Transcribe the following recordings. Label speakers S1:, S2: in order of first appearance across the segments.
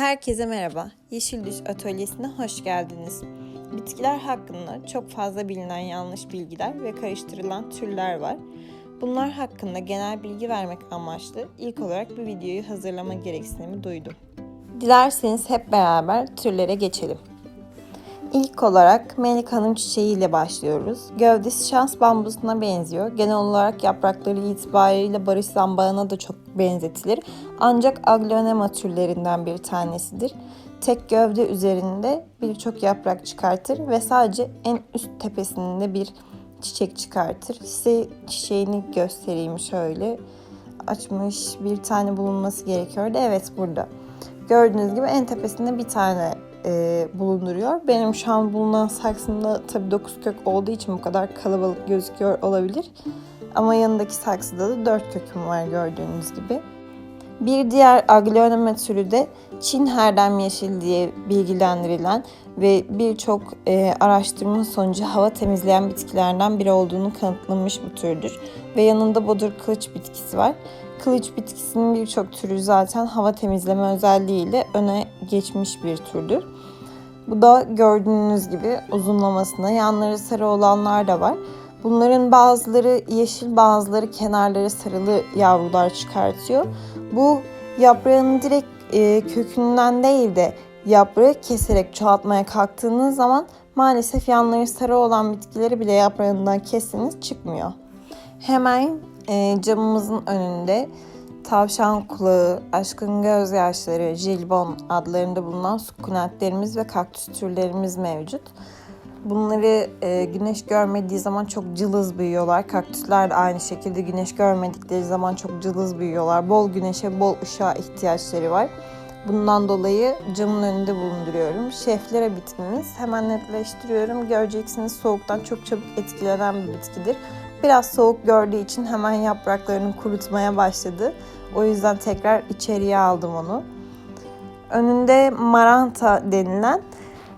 S1: Herkese merhaba. Yeşil Düş Atölyesi'ne hoş geldiniz. Bitkiler hakkında çok fazla bilinen yanlış bilgiler ve karıştırılan türler var. Bunlar hakkında genel bilgi vermek amaçlı ilk olarak bu videoyu hazırlama gereksinimi duydum. Dilerseniz hep beraber türlere geçelim. İlk olarak Melik Hanım çiçeği ile başlıyoruz. Gövdesi şans bambusuna benziyor. Genel olarak yaprakları itibariyle barış zambağına da çok benzetilir. Ancak aglonema türlerinden bir tanesidir. Tek gövde üzerinde birçok yaprak çıkartır ve sadece en üst tepesinde bir çiçek çıkartır. Size çiçeğini göstereyim şöyle. Açmış bir tane bulunması gerekiyordu. Evet burada. Gördüğünüz gibi en tepesinde bir tane e, bulunduruyor. Benim şu an bulunan saksımda tabii 9 kök olduğu için bu kadar kalabalık gözüküyor olabilir. Ama yanındaki saksıda da 4 köküm var gördüğünüz gibi. Bir diğer aglonema türü de Çin herdem yeşil diye bilgilendirilen ve birçok e, araştırma sonucu hava temizleyen bitkilerden biri olduğunu kanıtlanmış bu türdür. Ve yanında bodur kılıç bitkisi var. Kılıç bitkisinin birçok türü zaten hava temizleme özelliğiyle öne geçmiş bir türdür. Bu da gördüğünüz gibi uzunlamasına yanları sarı olanlar da var. Bunların bazıları yeşil bazıları kenarları sarılı yavrular çıkartıyor. Bu yaprağın direkt e, kökünden değil de yaprağı keserek çoğaltmaya kalktığınız zaman maalesef yanları sarı olan bitkileri bile yaprağından kesseniz çıkmıyor. Hemen e, camımızın önünde tavşan kulağı, aşkın gözyaşları, jilbon adlarında bulunan sukulentlerimiz ve kaktüs türlerimiz mevcut. Bunları e, güneş görmediği zaman çok cılız büyüyorlar. Kaktüsler de aynı şekilde güneş görmedikleri zaman çok cılız büyüyorlar. Bol güneşe, bol ışığa ihtiyaçları var. Bundan dolayı camın önünde bulunduruyorum. Şeflere bitkimiz. Hemen netleştiriyorum. Göreceksiniz soğuktan çok çabuk etkilenen bir bitkidir. Biraz soğuk gördüğü için hemen yapraklarını kurutmaya başladı. O yüzden tekrar içeriye aldım onu. Önünde maranta denilen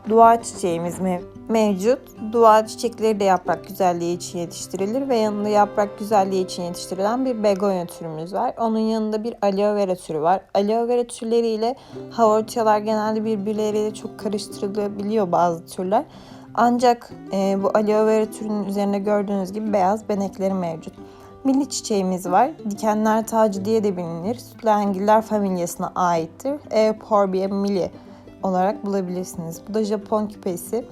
S1: duvar çiçeğimiz mev- mevcut. Duvar çiçekleri de yaprak güzelliği için yetiştirilir ve yanında yaprak güzelliği için yetiştirilen bir begonya türümüz var. Onun yanında bir aloe vera türü var. Aloe vera türleriyle havortiyalar genelde birbirleriyle çok karıştırılabiliyor bazı türler. Ancak e, bu aloe vera türünün üzerinde gördüğünüz gibi beyaz benekleri mevcut. Milli çiçeğimiz var. Dikenler tacı diye de bilinir. Sütlengiller familyasına aittir. Euphorbium milli olarak bulabilirsiniz. Bu da Japon küpesi.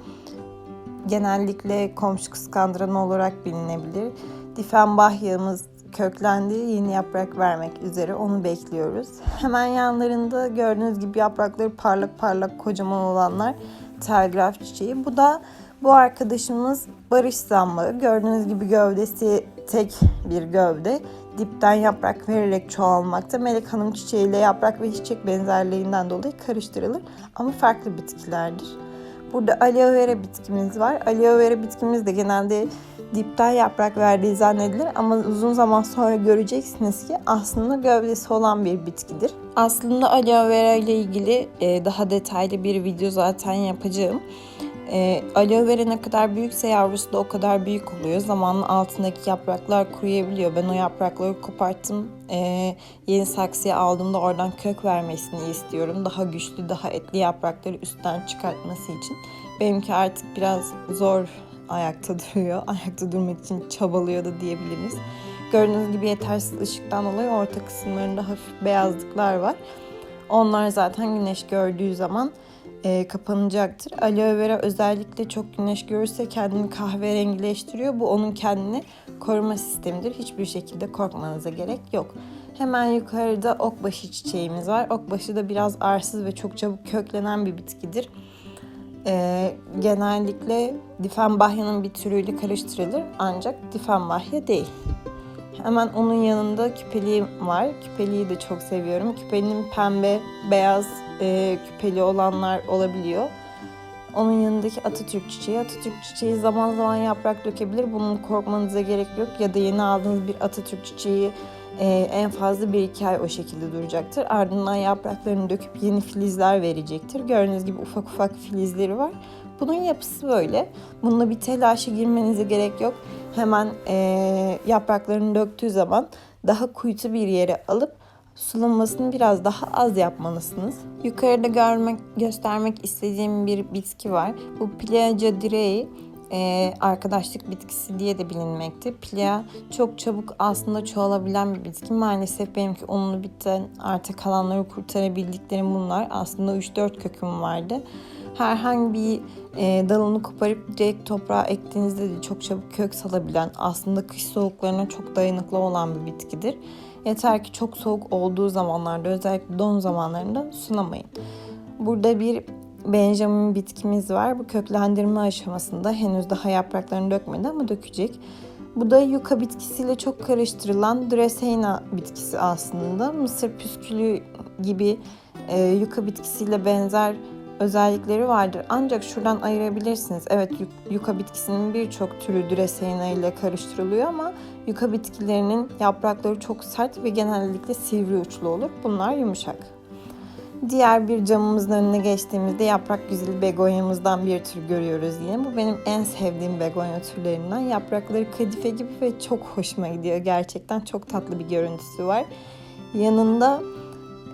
S1: Genellikle komşu kıskandıran olarak bilinebilir. Diffenbachia'mız köklendi. Yeni yaprak vermek üzere. Onu bekliyoruz. Hemen yanlarında gördüğünüz gibi yaprakları parlak parlak kocaman olanlar telgraf çiçeği. Bu da bu arkadaşımız barış zambağı. Gördüğünüz gibi gövdesi tek bir gövde. Dipten yaprak vererek çoğalmakta. Melek Hanım çiçeğiyle yaprak ve çiçek benzerliğinden dolayı karıştırılır. Ama farklı bitkilerdir. Burada aloe vera bitkimiz var. Aloe vera bitkimiz de genelde dipten yaprak verdiği zannedilir ama uzun zaman sonra göreceksiniz ki aslında gövdesi olan bir bitkidir. Aslında aloe vera ile ilgili e, daha detaylı bir video zaten yapacağım. E, aloe vera kadar büyükse yavrusu da o kadar büyük oluyor. Zamanla altındaki yapraklar kuruyabiliyor. Ben o yaprakları koparttım. E, yeni saksıya aldığımda oradan kök vermesini istiyorum. Daha güçlü, daha etli yaprakları üstten çıkartması için. Benimki artık biraz zor ayakta duruyor. Ayakta durmak için çabalıyor da diyebiliriz. Gördüğünüz gibi yetersiz ışıktan dolayı orta kısımlarında hafif beyazlıklar var. Onlar zaten güneş gördüğü zaman e, kapanacaktır. Aloe vera özellikle çok güneş görürse kendini kahverengileştiriyor. Bu onun kendini koruma sistemidir. Hiçbir şekilde korkmanıza gerek yok. Hemen yukarıda okbaşı çiçeğimiz var. Okbaşı da biraz arsız ve çok çabuk köklenen bir bitkidir. E, genellikle Diffenbachia'nın bir türüyle karıştırılır ancak Diffenbachia değil. Hemen onun yanında küpeliğim var. Küpeliği de çok seviyorum. Küpelinin pembe, beyaz e, küpeli olanlar olabiliyor. Onun yanındaki Atatürk çiçeği. Atatürk çiçeği zaman zaman yaprak dökebilir. Bunun korkmanıza gerek yok. Ya da yeni aldığınız bir Atatürk çiçeği e, en fazla bir iki ay o şekilde duracaktır. Ardından yapraklarını döküp yeni filizler verecektir. Gördüğünüz gibi ufak ufak filizleri var. Bunun yapısı böyle. Bununla bir telaşa girmenize gerek yok. Hemen e, yapraklarını döktüğü zaman daha kuytu bir yere alıp Sulamasını biraz daha az yapmalısınız. Yukarıda görmek, göstermek istediğim bir bitki var. Bu Pileaca direi e, arkadaşlık bitkisi diye de bilinmekte. Pilea çok çabuk aslında çoğalabilen bir bitki. Maalesef benimki unlu bitten artık kalanları kurtarabildiklerim bunlar. Aslında 3-4 köküm vardı. Herhangi bir e, dalını koparıp direkt toprağa ektiğinizde de çok çabuk kök salabilen, aslında kış soğuklarına çok dayanıklı olan bir bitkidir. Yeter ki çok soğuk olduğu zamanlarda özellikle don zamanlarında sulamayın. Burada bir Benjamin bitkimiz var. Bu köklendirme aşamasında henüz daha yapraklarını dökmedi ama dökecek. Bu da yuka bitkisiyle çok karıştırılan Dracaena bitkisi aslında. Mısır püskülü gibi e, yuka bitkisiyle benzer özellikleri vardır. Ancak şuradan ayırabilirsiniz. Evet yuka bitkisinin birçok türü Dracaena ile karıştırılıyor ama yuka bitkilerinin yaprakları çok sert ve genellikle sivri uçlu olur. Bunlar yumuşak. Diğer bir camımızın önüne geçtiğimizde yaprak güzeli begonyamızdan bir tür görüyoruz yine. Bu benim en sevdiğim begonya türlerinden. Yaprakları kadife gibi ve çok hoşuma gidiyor. Gerçekten çok tatlı bir görüntüsü var. Yanında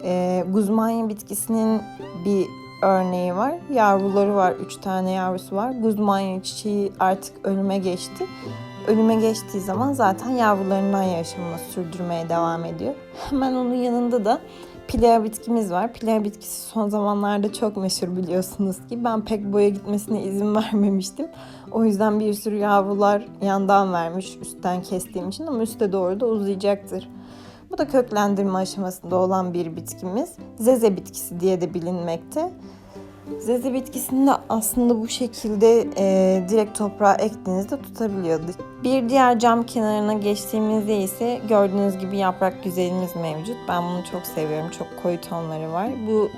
S1: e, guzmanya bitkisinin bir örneği var. Yavruları var. Üç tane yavrusu var. Guzmanya çiçeği artık ölüme geçti. Ölüme geçtiği zaman zaten yavrularından yaşamını sürdürmeye devam ediyor. Hemen onun yanında da Pilea bitkimiz var. Pilea bitkisi son zamanlarda çok meşhur biliyorsunuz ki. Ben pek boya gitmesine izin vermemiştim. O yüzden bir sürü yavrular yandan vermiş üstten kestiğim için ama üste doğru da uzayacaktır. Bu da köklendirme aşamasında olan bir bitkimiz. Zeze bitkisi diye de bilinmekte. Zeze bitkisini de aslında bu şekilde e, direkt toprağa ektiğinizde tutabiliyordu. Bir diğer cam kenarına geçtiğimizde ise gördüğünüz gibi yaprak güzelimiz mevcut. Ben bunu çok seviyorum. Çok koyu tonları var. Bu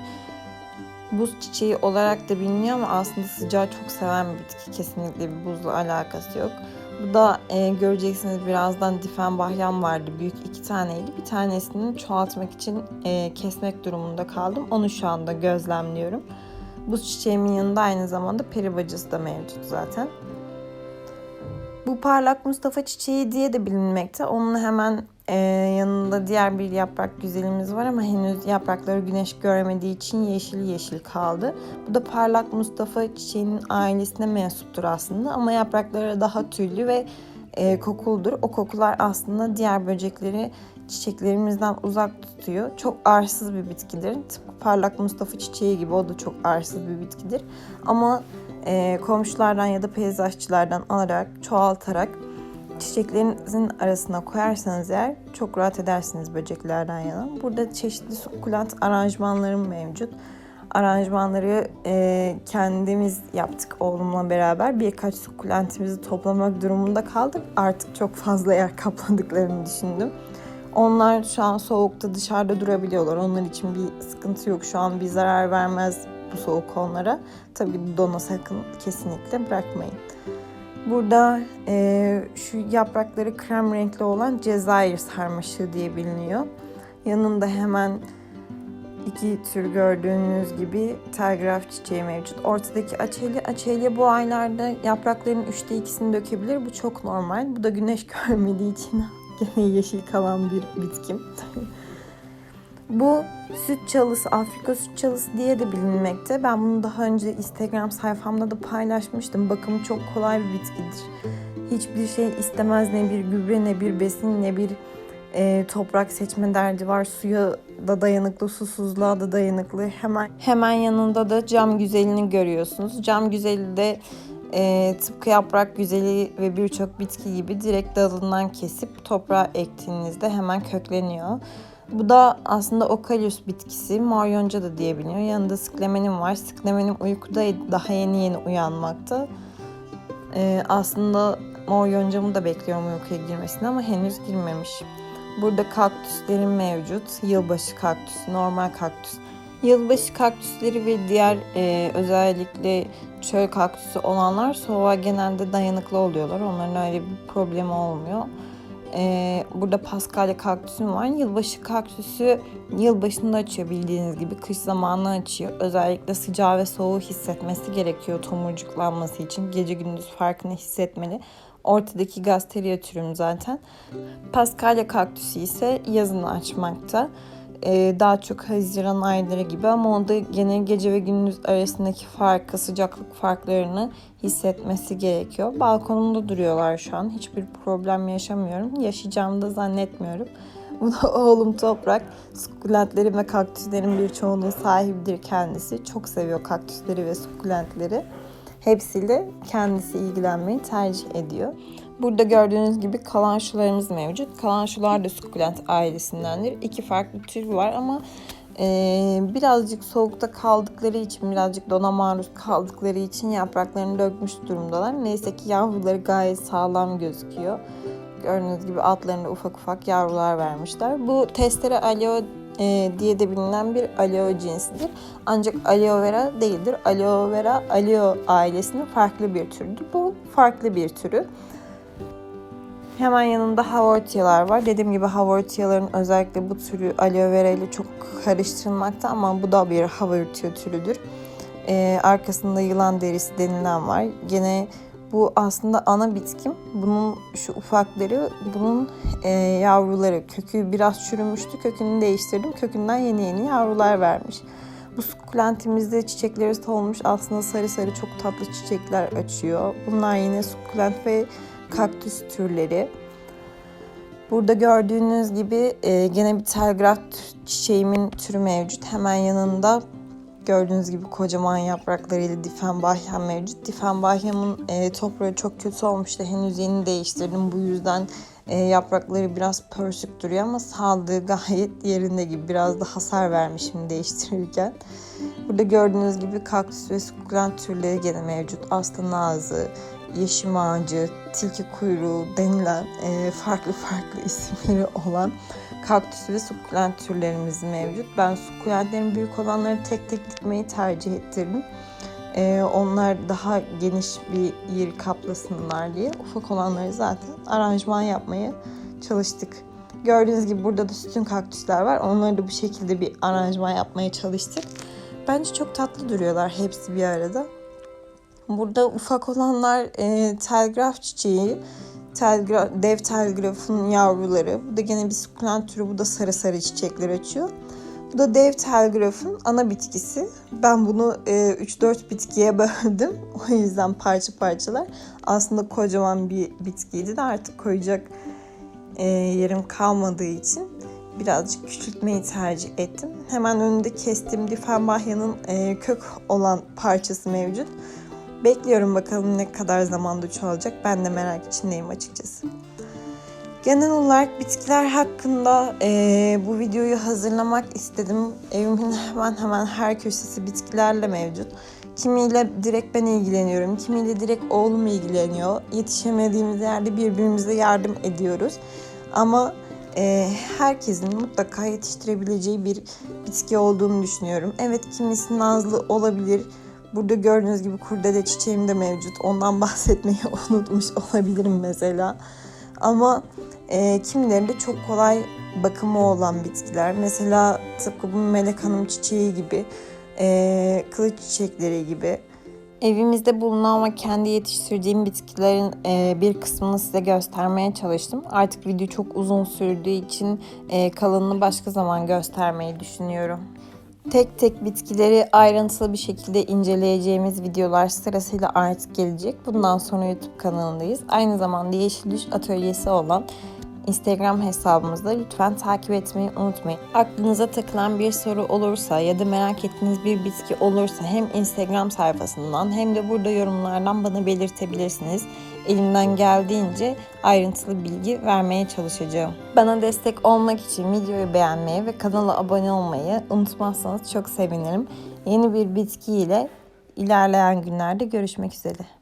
S1: buz çiçeği olarak da biliniyor ama aslında sıcağı çok seven bir bitki. Kesinlikle bir buzla alakası yok. Bu da e, göreceksiniz birazdan difenbahyan vardı. Büyük iki taneydi. Bir tanesini çoğaltmak için e, kesmek durumunda kaldım. Onu şu anda gözlemliyorum. Buz çiçeğimin yanında aynı zamanda peri bacası da mevcut zaten. Bu parlak Mustafa çiçeği diye de bilinmekte. Onun hemen e, yanında diğer bir yaprak güzelimiz var ama henüz yaprakları güneş görmediği için yeşil yeşil kaldı. Bu da parlak Mustafa çiçeğinin ailesine mensuptur aslında ama yaprakları daha tüylü ve e, kokuludur. O kokular aslında diğer böcekleri çiçeklerimizden uzak tutuyor. Çok arsız bir bitkidir. Tıpkı parlak Mustafa çiçeği gibi o da çok arsız bir bitkidir. Ama e, komşulardan ya da peyzajçılardan alarak, çoğaltarak çiçeklerinizin arasına koyarsanız eğer çok rahat edersiniz böceklerden yana. Burada çeşitli sukulent aranjmanlarım mevcut. Aranjmanları e, kendimiz yaptık oğlumla beraber. Birkaç sukulentimizi toplamak durumunda kaldık. Artık çok fazla yer kapladıklarını düşündüm. Onlar şu an soğukta dışarıda durabiliyorlar. Onlar için bir sıkıntı yok. Şu an bir zarar vermez bu soğuk onlara. Tabii dona sakın kesinlikle bırakmayın. Burada e, şu yaprakları krem renkli olan Cezayir sarmaşığı diye biliniyor. Yanında hemen iki tür gördüğünüz gibi telgraf çiçeği mevcut. Ortadaki açeli, açeli bu aylarda yaprakların üçte ikisini dökebilir. Bu çok normal. Bu da güneş görmediği için yeşil kalan bir bitkim. Bu süt çalısı, Afrika süt çalısı diye de bilinmekte. Ben bunu daha önce Instagram sayfamda da paylaşmıştım. Bakımı çok kolay bir bitkidir. Hiçbir şey istemez ne bir gübre ne bir besin ne bir e, toprak seçme derdi var. Suya da dayanıklı, susuzluğa da dayanıklı. Hemen hemen yanında da cam güzelini görüyorsunuz. Cam güzeli de e, tıpkı yaprak güzeli ve birçok bitki gibi direkt dalından kesip toprağa ektiğinizde hemen kökleniyor. Bu da aslında okalius bitkisi, mor da diyebiliyor. Yanında sıklemenim var. Sıklemenim uykudaydı, daha yeni yeni uyanmakta. Ee, aslında mor yoncamı da bekliyorum uykuya girmesini ama henüz girmemiş. Burada kaktüslerim mevcut. Yılbaşı kaktüsü, normal kaktüs. Yılbaşı kaktüsleri ve diğer e, özellikle çöl kaktüsü olanlar soğuğa genelde dayanıklı oluyorlar. Onların öyle bir problemi olmuyor. Ee, burada Paskalya kaktüsüm var. Yılbaşı kaktüsü yılbaşında açıyor bildiğiniz gibi. Kış zamanı açıyor. Özellikle sıcağı ve soğuğu hissetmesi gerekiyor tomurcuklanması için. Gece gündüz farkını hissetmeli. Ortadaki gazteria türüm zaten. Paskalya kaktüsü ise yazın açmakta. E, daha çok Haziran ayları gibi ama o da gene gece ve gündüz arasındaki farkı, sıcaklık farklarını hissetmesi gerekiyor. Balkonumda duruyorlar şu an. Hiçbir problem yaşamıyorum. Yaşayacağımı da zannetmiyorum. Bu da oğlum Toprak. Sukulentlerin ve kaktüslerin birçoğunun sahibidir kendisi. Çok seviyor kaktüsleri ve sukulentleri. Hepsiyle kendisi ilgilenmeyi tercih ediyor. Burada gördüğünüz gibi kalanşularımız mevcut. Kalanşular da sukulent ailesindendir. İki farklı tür var ama e, birazcık soğukta kaldıkları için, birazcık dona maruz kaldıkları için yapraklarını dökmüş durumdalar. Neyse ki yavruları gayet sağlam gözüküyor. Gördüğünüz gibi altlarında ufak ufak yavrular vermişler. Bu testere aloe e, diye de bilinen bir aloe cinsidir. Ancak aloe vera değildir. Aloe vera aloe ailesinin farklı bir türüdür. Bu farklı bir türü. Hemen yanında havortiyalar var. Dediğim gibi havortiyaların özellikle bu türü aloe vera ile çok karıştırılmakta ama bu da bir havortiya türüdür. Ee, arkasında yılan derisi denilen var. Gene bu aslında ana bitkim. Bunun şu ufakları, bunun e, yavruları. Kökü biraz çürümüştü. Kökünü değiştirdim. Kökünden yeni yeni yavrular vermiş. Bu sukulentimizde çiçekleri solmuş. Aslında sarı sarı çok tatlı çiçekler açıyor. Bunlar yine sukulent ve kaktüs türleri. Burada gördüğünüz gibi e, gene bir telgraf çiçeğimin türü mevcut. Hemen yanında gördüğünüz gibi kocaman yapraklarıyla difenbahyam mevcut. Difenbahyamın e, toprağı çok kötü olmuştu. Henüz yeni değiştirdim. Bu yüzden e, yaprakları biraz pörsük duruyor ama sağlığı gayet yerinde gibi. Biraz da hasar vermişim değiştirirken. Burada gördüğünüz gibi kaktüs ve sukulent türleri gene mevcut. Aslan ağzı, yeşim ağacı, tilki kuyruğu denilen e, farklı farklı isimleri olan kaktüs ve sukulent türlerimiz mevcut. Ben sukulentlerin büyük olanları tek tek dikmeyi tercih ettirdim. E, onlar daha geniş bir yeri kaplasınlar diye. Ufak olanları zaten aranjman yapmaya çalıştık. Gördüğünüz gibi burada da sütun kaktüsler var. Onları da bu şekilde bir aranjman yapmaya çalıştık. Bence çok tatlı duruyorlar hepsi bir arada. Burada ufak olanlar e, telgraf çiçeği, telgraf, dev telgrafın yavruları. Bu da gene bir sukulent türü. Bu da sarı sarı çiçekler açıyor. Bu da dev telgrafın ana bitkisi. Ben bunu e, 3-4 bitkiye böldüm. O yüzden parça parçalar. Aslında kocaman bir bitkiydi de artık koyacak e, yerim kalmadığı için birazcık küçültmeyi tercih ettim. Hemen önünde kestiğim difenbahyanın e, kök olan parçası mevcut. Bekliyorum bakalım ne kadar zamanda çoğalacak. Ben de merak içindeyim açıkçası. Genel olarak bitkiler hakkında e, bu videoyu hazırlamak istedim. Evimin hemen hemen her köşesi bitkilerle mevcut. Kimiyle direkt ben ilgileniyorum, kimiyle direkt oğlum ilgileniyor. Yetişemediğimiz yerde birbirimize yardım ediyoruz. Ama e, herkesin mutlaka yetiştirebileceği bir bitki olduğunu düşünüyorum. Evet kimisi nazlı olabilir, Burada gördüğünüz gibi kurdele çiçeğim de mevcut. Ondan bahsetmeyi unutmuş olabilirim mesela. Ama e, kimileri de çok kolay bakımı olan bitkiler. Mesela tıpkı bu Melek Hanım çiçeği gibi, e, kılıç çiçekleri gibi. Evimizde bulunan ama kendi yetiştirdiğim bitkilerin e, bir kısmını size göstermeye çalıştım. Artık video çok uzun sürdüğü için e, kalanını başka zaman göstermeyi düşünüyorum. Tek tek bitkileri ayrıntılı bir şekilde inceleyeceğimiz videolar sırasıyla artık gelecek. Bundan sonra YouTube kanalındayız. Aynı zamanda Yeşil Düş Atölyesi olan Instagram hesabımızda lütfen takip etmeyi unutmayın. Aklınıza takılan bir soru olursa ya da merak ettiğiniz bir bitki olursa hem Instagram sayfasından hem de burada yorumlardan bana belirtebilirsiniz. Elimden geldiğince ayrıntılı bilgi vermeye çalışacağım. Bana destek olmak için videoyu beğenmeyi ve kanala abone olmayı unutmazsanız çok sevinirim. Yeni bir bitki ile ilerleyen günlerde görüşmek üzere.